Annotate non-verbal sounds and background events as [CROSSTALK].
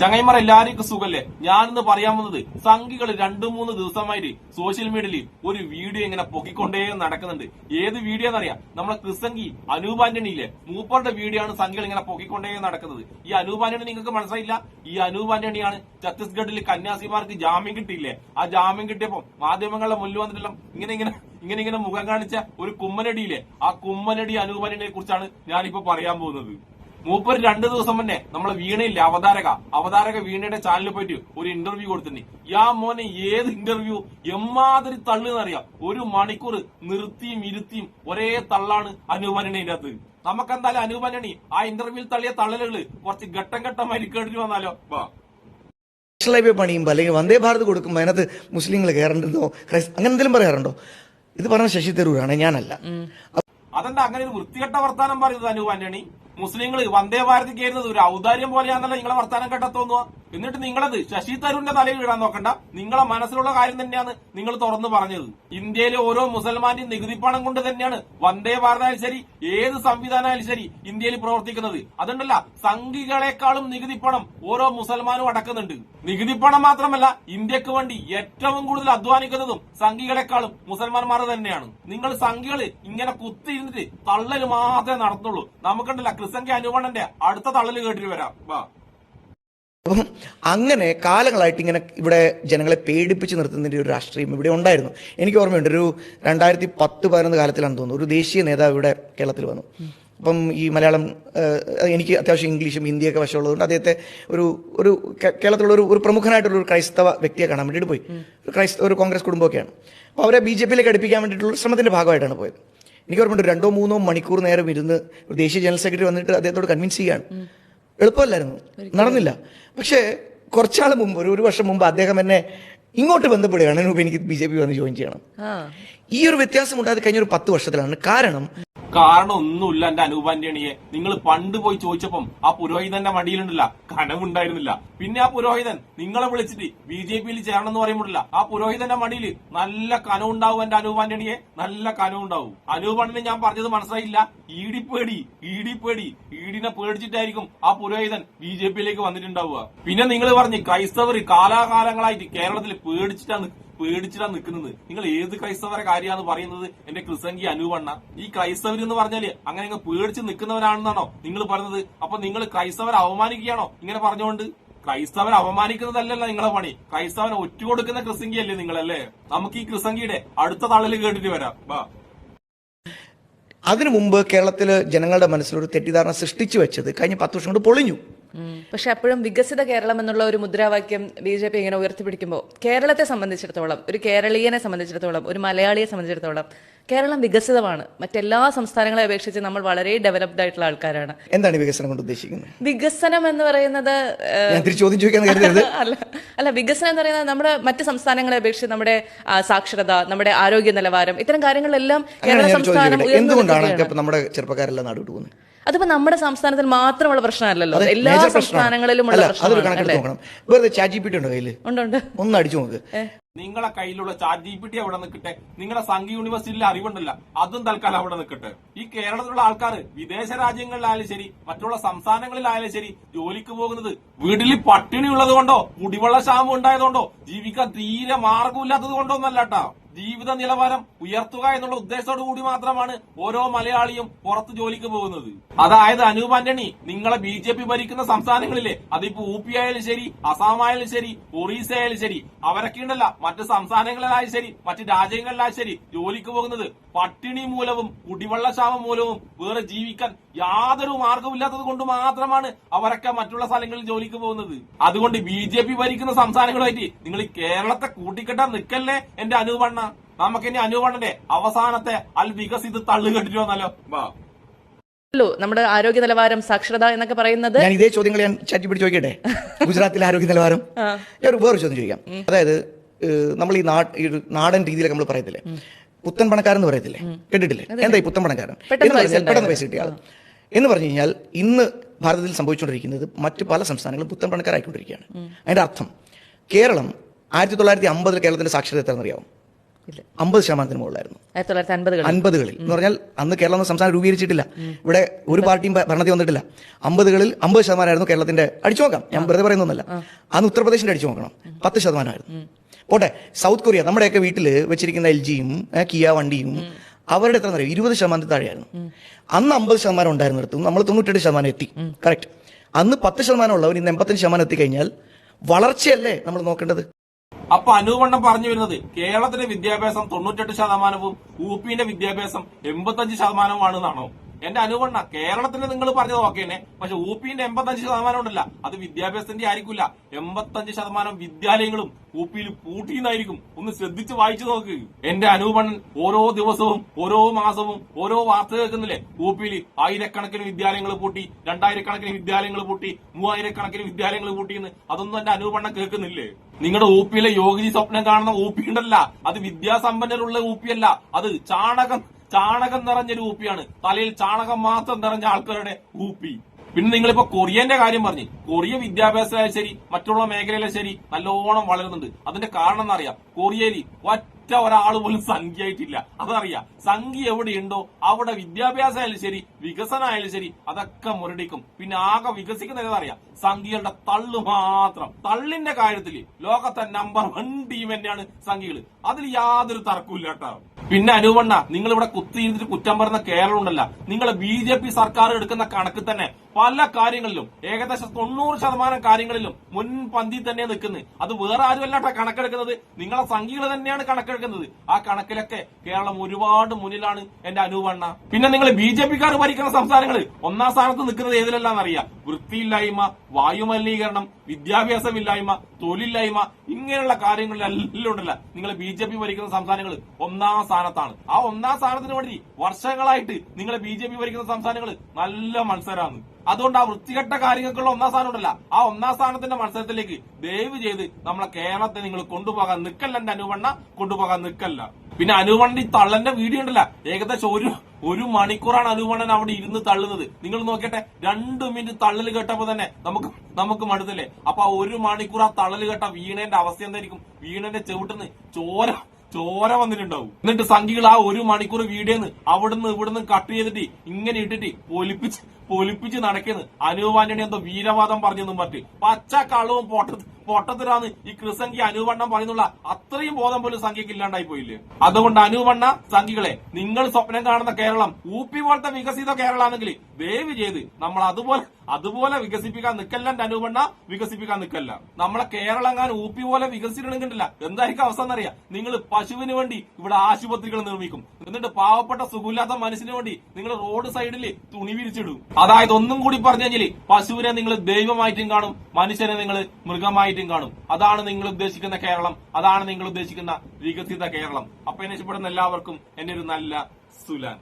ചങ്ങൈമാർ എല്ലാവർക്കും സുഖല്ലേ? ഞാനിന്ന് പറയാൻ വന്നത് സംഘികൾ രണ്ടു മൂന്ന് ദിവസമായിട്ട് സോഷ്യൽ മീഡിയയിൽ ഒരു വീഡിയോ ഇങ്ങനെ പൊക്കിക്കൊണ്ടേ നടക്കുന്നുണ്ട്. ഏത് വീഡിയോ എന്നറിയാം നമ്മളെ ക്രിസംഗി അനൂപ് ആന്റണിയിലെ മൂപ്പറുടെ വീഡിയോ ആണ് സംഘികൾ ഇങ്ങനെ പൊക്കിക്കൊണ്ടേ നടക്കുന്നത്. ഈ അനൂപ് ആന്റണി നിങ്ങൾക്ക് മനസ്സിലായില്ല? ഈ അനൂപ് ആന്റണിയാണ് ഛത്തീസ്ഗഡിൽ കന്യാസിമാർക്ക് ജാമ്യം കിട്ടിയില്ലേ? ആ ജാമ്യം കിട്ടിയപ്പോ മാധ്യമങ്ങളുടെ മുന്നിൽ വന്നിട്ടെല്ലാം ഇങ്ങനെ ഇങ്ങനെ ഇങ്ങനെ ഇങ്ങനെ മുഖം കാണിച്ച ഒരു കുമ്മനടിയിലെ ആ കുമ്മനടി അനൂപ് ആന്റണിയെ കുറിച്ചാണ് ഞാനിപ്പോ പറയാൻ പോകുന്നത്. മൂപ്പർ രണ്ടു ദിവസം മുന്നേ നമ്മളെ വീണയില്ല? അവതാരക. അവതാരക വീണയുടെ ചാനലിൽ പോയിട്ട് ഒരു ഇന്റർവ്യൂ കൊടുത്തിട്ടുണ്ട്. യാ മോനെ ഏത് ഇന്റർവ്യൂ എമ്മാതിരി തള്ളുന്നറിയാം ഒരു മണിക്കൂർ നിർത്തിയും ഇരുത്തിയും ഒരേ തള്ളാണ് അനുമാനിന്റെ അകത്ത്. നമുക്കെന്തായാലും അനുമാനണി ആ ഇന്റർവ്യൂവിൽ തള്ളിയ തള്ളലുകൾ കുറച്ച് ഘട്ടം ഘട്ടമായി കേട്ടിട്ട് വന്നാലോ? വാ. നാഷണൽ ഹൈവേ പണിയുമ്പോൾ അല്ലെങ്കിൽ വന്ദേ ഭാരത് കൊടുക്കുമ്പോൾ അതിനകത്ത് മുസ്ലിങ്ങൾ കയറണ്ടെന്നോ ക്രൈസ്ത അങ്ങനെ എന്തെങ്കിലും പറയാറുണ്ടോ? ഇത് പറഞ്ഞ ശശി തരൂരാണ് ഞാനല്ല. അതെന്താ? അങ്ങനെ ഒരു വൃത്തികെട്ട വർത്താനം പറയുന്നത് ആന്റണി മുസ്ലിങ്ങൾ വന്ദേ ഭാരത് കയറുന്നത് ഒരു ഔദാര്യം പോലെയാണല്ലോ നിങ്ങളെ വർത്താനം കേട്ടാ തോന്നുക. എന്നിട്ട് നിങ്ങളത് ശശി തരൂരിന്റെ തലയിൽ ഇടാൻ നോക്കണ്ട. നിങ്ങളെ മനസ്സിലുള്ള കാര്യം തന്നെയാണ് നിങ്ങൾ തുറന്നു പറഞ്ഞത്. ഇന്ത്യയിലെ ഓരോ മുസൽമാന്റെയും നികുതി പണം കൊണ്ട് തന്നെയാണ് വന്ദേ ഭാരതായാലും ശരി ഏത് സംവിധാനമായാലും ശരി ഇന്ത്യയിൽ പ്രവർത്തിക്കുന്നത്. അതുണ്ടല്ല സംഘികളെക്കാളും നികുതി പണം ഓരോ മുസൽമാനും അടക്കുന്നുണ്ട്. നികുതി പണം മാത്രമല്ല ഇന്ത്യയ്ക്ക് വേണ്ടി ഏറ്റവും കൂടുതൽ അധ്വാനിക്കുന്നതും സംഘികളെക്കാളും മുസൽമാന്മാർ തന്നെയാണ്. നിങ്ങൾ സംഘികൾ ഇങ്ങനെ കുത്തിയിരുന്നിട്ട് തള്ളൽ മാത്രമേ നടത്തുള്ളൂ. നമുക്കുണ്ടല്ല ക്രിസംഖ്യ അനുഗണന്റെ അടുത്ത തള്ളൽ കേട്ടിട്ട് വരാം. വാ. അപ്പം അങ്ങനെ കാലങ്ങളായിട്ട് ഇങ്ങനെ ഇവിടെ ജനങ്ങളെ പേടിപ്പിച്ച് നിർത്തുന്നതിന്റെ ഒരു രാഷ്ട്രീയം ഇവിടെ ഉണ്ടായിരുന്നു. എനിക്ക് ഓർമ്മയുണ്ട് ഒരു രണ്ടായിരത്തി പത്ത് പതിനൊന്ന് കാലത്തിലാണ് തോന്നുന്നു ഒരു ദേശീയ നേതാവ് ഇവിടെ കേരളത്തിൽ വന്നു. അപ്പം ഈ മലയാളം എനിക്ക് അത്യാവശ്യം ഇംഗ്ലീഷും ഹിന്ദിയൊക്കെ വശമുള്ളതുകൊണ്ട് അദ്ദേഹത്തെ ഒരു ഒരു കേരളത്തിലുള്ള ഒരു ഒരു പ്രമുഖനായിട്ടുള്ള ഒരു ക്രൈസ്തവ വ്യക്തിയെ കാണാൻ വേണ്ടിയിട്ട് പോയി. ഒരു ക്രൈസ്തവ ഒരു കോൺഗ്രസ് കുടുംബമൊക്കെയാണ്. അപ്പോൾ അവരെ ബി ജെ പിയിലേക്ക് അടുപ്പിക്കാൻ വേണ്ടിയിട്ടുള്ള ശ്രമത്തിന്റെ ഭാഗമായിട്ടാണ് പോയത്. എനിക്ക് ഓർമ്മയുണ്ട് രണ്ടോ മൂന്നോ മണിക്കൂർ നേരം ഇരുന്ന് ഒരു ദേശീയ ജനറൽ സെക്രട്ടറി വന്നിട്ട് അദ്ദേഹത്തോട് കൺവിൻസ് ചെയ്യാണ് എളുപ്പമല്ലായിരുന്നു. നടന്നില്ല. പക്ഷേ കുറച്ചാൾ മുമ്പ് ഒരു ഒരു വർഷം മുമ്പ് അദ്ദേഹം എന്നെ ഇങ്ങോട്ട് ബന്ധപ്പെടുകയാണ്. എനിക്ക് ബി ജെ പി വന്ന് ജോയിൻ ചെയ്യണം. ഈ ഒരു വ്യത്യാസം ഉണ്ടായത് കഴിഞ്ഞ ഒരു പത്ത് വർഷത്തിലാണ്. കാരണം കാരണം ഒന്നുമില്ല എന്റെ അനുപാന്റണിയെ നിങ്ങൾ പണ്ട് പോയി ചോദിച്ചപ്പം ആ പുരോഹിതന്റെ മടിയിലുണ്ടല്ല കനവുണ്ടായിരുന്നില്ല. പിന്നെ ആ പുരോഹിതൻ നിങ്ങളെ വിളിച്ചിട്ട് ബി ജെ പിയിൽ ചേരണം എന്ന് പറയുമ്പോഴില്ല. ആ പുരോഹിതന്റെ മടിയിൽ നല്ല കനവുണ്ടാവും എന്റെ അനുപാന്റണിയെ നല്ല കനവുണ്ടാവും. അനൂപണ്ണന് ഞാൻ പറഞ്ഞത് മനസ്സിലായില്ല. ഈടി പേടി ഈടി പേടി ഈടിനെ പേടിച്ചിട്ടായിരിക്കും ആ പുരോഹിതൻ ബി ജെ പിയിലേക്ക് വന്നിട്ടുണ്ടാവുക. പിന്നെ നിങ്ങൾ പറഞ്ഞു ക്രൈസ്തവർ കാലാകാലങ്ങളായിട്ട് കേരളത്തിൽ പേടിച്ചിട്ടാണ് പേടിച്ചിട്ടാ നിൽക്കുന്നത് നിങ്ങൾ ഏത് ക്രൈസ്തവരെ കാര്യമാണ് പറയുന്നത്? എന്റെ ക്രിസംഗി അനുവണ്ണ ഈ ക്രൈസ്തവർ എന്ന് പറഞ്ഞാൽ അങ്ങനെ അങ്ങ് പേടിച്ച് നിൽക്കുന്നവരാണെന്നാണോ നിങ്ങൾ പറഞ്ഞത്? അപ്പൊ നിങ്ങൾ ക്രൈസ്തവരെ അവമാനിക്കുകയാണോ ഇങ്ങനെ പറഞ്ഞുകൊണ്ട് ക്രൈസ്തവരെ അപമാനിക്കുന്നതല്ലല്ല നിങ്ങളെ പണി. ക്രൈസ്തവനെ ഒറ്റുകൊടുക്കുന്ന ക്രിസംഗി അല്ലേ നിങ്ങളല്ലേ? നമുക്ക് ഈ ക്രിസംഗിയുടെ അടുത്ത തള്ളൽ കേട്ടിട്ട് വരാം. വാ. അതിനു മുമ്പ് കേരളത്തിൽ ജനങ്ങളുടെ മനസ്സിലൊരു തെറ്റിദ്ധാരണ സൃഷ്ടിച്ചു വെച്ചത് കഴിഞ്ഞ പത്ത് വർഷം കൊണ്ട് പൊളിഞ്ഞു. പക്ഷെ അപ്പോഴും വികസിത കേരളം എന്നുള്ള ഒരു മുദ്രാവാക്യം ബി ജെ പി ഇങ്ങനെ ഉയർത്തിപ്പിടിക്കുമ്പോൾ കേരളത്തെ സംബന്ധിച്ചിടത്തോളം ഒരു കേരളീയനെ സംബന്ധിച്ചിടത്തോളം ഒരു മലയാളിയെ സംബന്ധിച്ചിടത്തോളം കേരളം വികസിതമാണ്. മറ്റെല്ലാ സംസ്ഥാനങ്ങളെ അപേക്ഷിച്ച് നമ്മൾ വളരെ ഡെവലപ്ഡ് ആയിട്ടുള്ള ആൾക്കാരാണ്. എന്താണ് വികസനം കൊണ്ട് ഉദ്ദേശിക്കുന്നത്? വികസനം എന്ന് പറയുന്നത് ചോദ്യം [LAUGHS] അല്ല അല്ല വികസനം എന്ന് പറയുന്നത് നമ്മുടെ മറ്റ് സംസ്ഥാനങ്ങളെ അപേക്ഷിച്ച് നമ്മുടെ സാക്ഷരത നമ്മുടെ ആരോഗ്യ നിലവാരം ഇത്തരം കാര്യങ്ങളെല്ലാം കേരള സംസ്ഥാനം എന്തുകൊണ്ടാണ് നമ്മുടെ ചെറുപ്പക്കാരെല്ലാം നാടുവിട്ട് പോകുന്നത്? അതിപ്പോ നമ്മുടെ സംസ്ഥാനത്തിൽ മാത്രമുള്ള പ്രശ്നമല്ലല്ലോ. എല്ലാ സംസ്ഥാനങ്ങളിലും ഉള്ള പ്രശ്നമാണ് കണക്കെടുത്ത് നോക്കണം. വെറുതെ ചാറ്റ് ജി പി ടി ഉണ്ടോ കയ്യിൽ? ഉണ്ട് ഉണ്ട്. ഒന്ന് അടിച്ചു നോക്ക്. നിങ്ങളെ കയ്യിലുള്ള ചാറ്റ് ജി പി ടി അവിടെ നിൽക്കട്ടെ. നിങ്ങളെ സംഘ യൂണിവേഴ്സിറ്റിയിലെ അറിവുണ്ടല്ല. അതും തൽക്കാലം അവിടെ നിൽക്കട്ടെ. ഈ കേരളത്തിലുള്ള ആൾക്കാർ വിദേശ രാജ്യങ്ങളിലായാലും ശരി മറ്റുള്ള സംസ്ഥാനങ്ങളിലായാലും ശരി ജോലിക്ക് പോകുന്നത് വീട്ടിൽ പട്ടിണി ഉള്ളത് കൊണ്ടോ കുടിവെള്ള ക്ഷാമം ഉണ്ടായതുകൊണ്ടോ ജീവിക്കാൻ തീരെ മാർഗമില്ലാത്തത് കൊണ്ടോ ഒന്നല്ലാട്ടാ ജീവിത നിലവാരം ഉയർത്തുക എന്നുള്ള ഉദ്ദേശത്തോടു കൂടി മാത്രമാണ് ഓരോ മലയാളിയും പുറത്ത് ജോലിക്ക് പോകുന്നത്. അതായത് അനൂപ് ആന്റണി നിങ്ങളെ ബി ജെ പി ഭരിക്കുന്ന സംസ്ഥാനങ്ങളിലെ അതിപ്പോ പി ആയാലും ശരി അസാം ആയാലും ശരി ഒറീസ ആയാലും ശരി അവരൊക്കെ ഉണ്ടല്ല മറ്റ് സംസ്ഥാനങ്ങളിലായാലും ശരി മറ്റ് രാജ്യങ്ങളിലായാലും ശരി ജോലിക്ക് പോകുന്നത് പട്ടിണി മൂലവും കുടിവെള്ളക്ഷാമം മൂലവും വേറെ ജീവിക്കാൻ യാതൊരു മാർഗമില്ലാത്തത് കൊണ്ട് മാത്രമാണ് അവരൊക്കെ മറ്റുള്ള സ്ഥലങ്ങളിൽ ജോലിക്ക് പോകുന്നത്. അതുകൊണ്ട് ബി ഭരിക്കുന്ന സംസ്ഥാനങ്ങളുമായിട്ട് നിങ്ങൾ കേരളത്തെ കൂട്ടിക്കെട്ടാൻ നിൽക്കല്ലേ എന്റെ അനൂപണ്ണ നമുക്കിനി അനൂപണ്ണന്റെ അവസാനത്തെ അൽ വികസിത് തള്ളു കെട്ടിട്ട് വന്നാലോ. നമ്മുടെ ആരോഗ്യ നിലവാരം സാക്ഷരത എന്നൊക്കെ പറയുന്നത് ഞാൻ ഇതേ ചോദ്യങ്ങൾ ഞാൻ ചാറ്റി പിടിച്ച് ചോദിക്കട്ടെ? [LAUGHS] ഗുജറാത്തിലെ ആരോഗ്യ നിലവാരം? ഞാൻ ഒരു വേറൊരു ചോദ്യം ചോദിക്കാം. അതായത് നമ്മൾ ഈ നാടൻ രീതിയിലൊക്കെ നമ്മൾ പറയത്തില്ലേ? പുത്തൻ പണക്കാരൻ എന്ന് പറയത്തില്ലേ കേട്ടിട്ടില്ലേ? എന്താ ഈ പുത്തൻ പണക്കാരൻ? പെട്ടെന്ന് എന്ന് പൈസ കിട്ടിയ എന്ന് പറഞ്ഞു കഴിഞ്ഞാൽ ഇന്ന് ഭാരതത്തിൽ സംഭവിച്ചുകൊണ്ടിരിക്കുന്നത് മറ്റ് പല സംസ്ഥാനങ്ങളും പുത്തൻ പണക്കാരായിക്കൊണ്ടിരിക്കുകയാണ്. അതിന്റെ അർത്ഥം കേരളം ആയിരത്തി തൊള്ളായിരത്തി അമ്പതിൽ കേരളത്തിന്റെ സാക്ഷരത എത്ര അറിയാവും? ഇല്ല അമ്പത് ശതമാനത്തിന് മുകളിലായിരുന്നു. ആയിരത്തി തൊള്ളായിരത്തി അൻപത് അൻപതുകളിൽ. എന്ന് പറഞ്ഞാൽ അന്ന് കേരളം എന്ന സംസ്ഥാനം രൂപീകരിച്ചിട്ടില്ല. ഇവിടെ ഒരു പാർട്ടിയും ഭരണത്തിൽ വന്നിട്ടില്ല. അമ്പതുകളിൽ അമ്പത് ശതമാനമായിരുന്നു കേരളത്തിന്റെ അടിച്ചു നോക്കാം. ഞാൻ വെറുതെ പറയുന്നൊന്നല്ല അന്ന് ഉത്തർപ്രദേശിന്റെ അടിച്ചു നോക്കണം. പത്ത് ശതമാനമായിരുന്നു. പോട്ടെ സൗത്ത് കൊറിയ നമ്മുടെയൊക്കെ വീട്ടിൽ വെച്ചിരിക്കുന്ന എൽ ജിയും കിയ വണ്ടിയും അവരുടെ എത്ര അറിയാം ഇരുപത് ശതമാനത്തിൽ താഴെയായിരുന്നു. അന്ന് അമ്പത് ശതമാനം ഉണ്ടായിരുന്നിടത്തും നമ്മൾ തൊണ്ണൂറ്റെട്ട് ശതമാനം എത്തി. കറക്റ്റ് അന്ന് പത്ത് ശതമാനം ഉള്ളവർ ഇന്ന് എൺപത്തഞ്ച് ശതമാനം എത്തിക്കഴിഞ്ഞാൽ വളർച്ചയല്ലേ നമ്മൾ നോക്കേണ്ടത്? അപ്പൊ അനുവണ്ണം പറഞ്ഞു വരുന്നത് കേരളത്തിന്റെ വിദ്യാഭ്യാസം തൊണ്ണൂറ്റെട്ട് ശതമാനവും യു പിന്റെ വിദ്യാഭ്യാസം എൺപത്തഞ്ച് ശതമാനവുമാണെന്നാണോ എന്റെ അനുവണ്ണ കേരളത്തിൽ നിങ്ങൾ പറഞ്ഞത് ഓക്കെ തന്നെ. പക്ഷെ ഊപ്പിന്റെ എൺപത്തഞ്ച് ശതമാനം ഉണ്ടല്ല. അത് വിദ്യാഭ്യാസത്തിന്റെ ആയിരിക്കില്ല എൺപത്തഞ്ച് ശതമാനം വിദ്യാലയങ്ങളും ഊപ്പിയിൽ പൂട്ടിയെന്നായിരിക്കും. ഒന്ന് ശ്രദ്ധിച്ച് വായിച്ചു നോക്ക്. എന്റെ അനുപണൻ ഓരോ ദിവസവും ഓരോ മാസവും ഓരോ വാർത്ത കേൾക്കുന്നില്ലേ? ഊപ്പിയിൽ ആയിരക്കണക്കിന് വിദ്യാലയങ്ങൾ പൂട്ടി രണ്ടായിരക്കണക്കിന് വിദ്യാലയങ്ങൾ പൂട്ടി മൂവായിരക്കണക്കിന് വിദ്യാലയങ്ങൾ പൂട്ടിയെന്ന് അതൊന്നും എന്റെ അനൂപണ്ണൻ കേൾക്കുന്നില്ലേ? നിങ്ങളുടെ ഊപ്പിയിലെ യോഗി സ്വപ്നം കാണുന്ന ഊപ്പി ഉണ്ടല്ല. അത് വിദ്യാസമ്പന്നരുള്ള ഊപ്പിയല്ല അത് ചാണകം ചാണകം നിറഞ്ഞ ഊപ്പിയാണ്. തലയിൽ ചാണകം മാത്രം നിറഞ്ഞ ആൾക്കാരുടെ ഊപ്പി. പിന്നെ നിങ്ങളിപ്പോ കൊറിയന്റെ കാര്യം പറഞ്ഞു. കൊറിയ വിദ്യാഭ്യാസമായാലും ശരി മറ്റുള്ള മേഖലയിലും ശരി നല്ലോണം വളരുന്നുണ്ട്. അതിന്റെ കാരണം എന്നറിയാം കൊറിയയിൽ ഒറ്റ ഒരാൾ പോലും സംഖ്യയായിട്ടില്ല. അതറിയാം. സംഖ്യ എവിടെയുണ്ടോ അവിടെ വിദ്യാഭ്യാസമായാലും ശരി വികസനമായാലും ശരി അതൊക്കെ മുരടിക്കും. പിന്നെ ആകെ വികസിക്കുന്നത് ഏതറിയാം സംഖ്യകളുടെ തള്ളു മാത്രം. തള്ളിന്റെ കാര്യത്തിൽ ലോകത്തെ നമ്പർ വൺ ടീം തന്നെയാണ് സംഖ്യകൾ അതിൽ യാതൊരു തർക്കവും കേട്ടോ. പിന്നെ അനുവണ്ണ നിങ്ങൾ ഇവിടെ കുത്തിയിരുന്നിട്ട് കുറ്റം പറഞ്ഞ കേരളം ഉണ്ടല്ല. നിങ്ങളെ ബി ജെ പി സർക്കാർ എടുക്കുന്ന കണക്ക് തന്നെ പല കാര്യങ്ങളിലും ഏകദേശം തൊണ്ണൂറ് ശതമാനം കാര്യങ്ങളിലും മുൻപന്തി തന്നെ നിൽക്കുന്നത് അത് വേറെ ആരുമല്ലാട്ട കണക്കെടുക്കുന്നത്? നിങ്ങളെ സംഖ്യകൾ തന്നെയാണ് കണക്കെടുക്കുന്നത് ആ കണക്കിലൊക്കെ കേരളം ഒരുപാട് മുന്നിലാണ് എന്റെ അനുവണ്ണ പിന്നെ നിങ്ങൾ ബി ജെ പിക്കാർ ഭരിക്കുന്ന സംസ്ഥാനങ്ങൾ ഒന്നാം സ്ഥാനത്ത് നിൽക്കുന്നത് ഏതിലെല്ലാം അറിയാം വൃത്തിയില്ലായ്മ വായുമലിനീകരണം വിദ്യാഭ്യാസമില്ലായ്മ തൊഴിലില്ലായ്മ ഇങ്ങനെയുള്ള കാര്യങ്ങളിലെല്ലാം ഉണ്ടല്ല. നിങ്ങൾ ബി ജെ പി ഭരിക്കുന്ന സംസ്ഥാനങ്ങൾ ഒന്നാം സ്ഥാനത്താണ്. ആ ഒന്നാം സ്ഥാനത്തിന് വേണ്ടി വർഷങ്ങളായിട്ട് നിങ്ങൾ ബി ജെ പി ഭരിക്കുന്ന സംസ്ഥാനങ്ങൾ നല്ല മത്സരമാണ് അതുകൊണ്ട് ആ വൃത്തികെട്ട കാര്യങ്ങൾക്കുള്ള ഒന്നാം സ്ഥാനം ഉണ്ടല്ല. ആ ഒന്നാം സ്ഥാനത്തിന്റെ മത്സരത്തിലേക്ക് ദയവ് ചെയ്ത് നമ്മളെ കേരളത്തെ നിങ്ങൾ കൊണ്ടുപോകാൻ നിൽക്കല്ല എന്റെ അനുവണ്ണ. കൊണ്ടുപോകാൻ നിക്കല്ല പിന്നെ അനുവണ്ണ ഈ തള്ളന്റെ വീഡിയോ ഉണ്ടല്ല. ഏകദേശം ഒരു ഒരു മണിക്കൂറാണ് അനുവണ്ണൻ അവിടെ ഇരുന്ന് തള്ളുന്നത്. നിങ്ങൾ നോക്കട്ടെ രണ്ട് മിനിറ്റ് തള്ളൽ കേട്ടപ്പോ തന്നെ നമുക്ക് നമുക്ക് മടുത്തല്ലേ? അപ്പൊ ആ ഒരു മണിക്കൂർ ആ തള്ളൽ കേട്ട വീണേന്റെ അവസ്ഥ എന്തായിരിക്കും? വീണേന്റെ ചെവിട്ടുന്ന് ചോര ചോര വന്നിട്ടുണ്ടാവും. എന്നിട്ട് സംഖ്യകൾ ആ ഒരു മണിക്കൂർ വീഡിയോന്ന് അവിടുന്ന് ഇവിടുന്ന് കട്ട് ചെയ്തിട്ട് ഇങ്ങനെ ഇട്ടിട്ട് പൊലിപ്പിച്ച് നടക്കുന്നത് അനൂപ് ആന്റണി എന്തോ വീരവാദം പറഞ്ഞെന്നും മറ്റ്. പച്ച കളവും പൊട്ട പൊട്ടത്തിലാണ് ഈ കൃസംഖ്യ അനൂപണ്ണം പറയുന്നുള്ള അത്രയും ബോധം പോലും സംഖ്യക്ക് ഇല്ലാണ്ടായി പോയില്ലേ? അതുകൊണ്ട് അനൂപണ്ണ സംഖ്യകളെ നിങ്ങൾ സ്വപ്നം കാണുന്ന കേരളം ഊപ്പി പോലത്തെ വികസിത കേരളമാണെങ്കിൽ ദയവ് ചെയ്ത് നമ്മൾ അതുപോലെ അതുപോലെ വികസിപ്പിക്കാൻ നിക്കല്ല എന്റെ അനൂപണ്ണ വികസിപ്പിക്കാൻ നിൽക്കല്ല നമ്മളെ കേരളം എങ്ങാനും ഊപ്പി പോലെ വികസിച്ചിട്ടുണ്ടെങ്കില്ല എന്തായിരിക്കും അവസ്ഥ എന്നറിയാ? നിങ്ങൾ പശുവിന് വേണ്ടി ഇവിടെ ആശുപത്രികൾ നിർമ്മിക്കും. എന്നിട്ട് പാവപ്പെട്ട സുഖമില്ലാത്ത മനുഷ്യന് വേണ്ടി നിങ്ങൾ റോഡ് സൈഡിൽ തുണി വിരിച്ചിടും. അതായത് ഒന്നും കൂടി പറഞ്ഞു കഴിഞ്ഞാൽ പശുവിനെ നിങ്ങൾ ദൈവമായിട്ടും കാണും മനുഷ്യനെ നിങ്ങൾ മൃഗമായിട്ടും കാണും. അതാണ് നിങ്ങൾ ഉദ്ദേശിക്കുന്ന കേരളം അതാണ് നിങ്ങൾ ഉദ്ദേശിക്കുന്ന വികസിത കേരളം. അപ്പൊ എന്നെ ഇഷ്ടപ്പെടുന്ന എല്ലാവർക്കും എന്റെ ഒരു നല്ല സുലാൻ.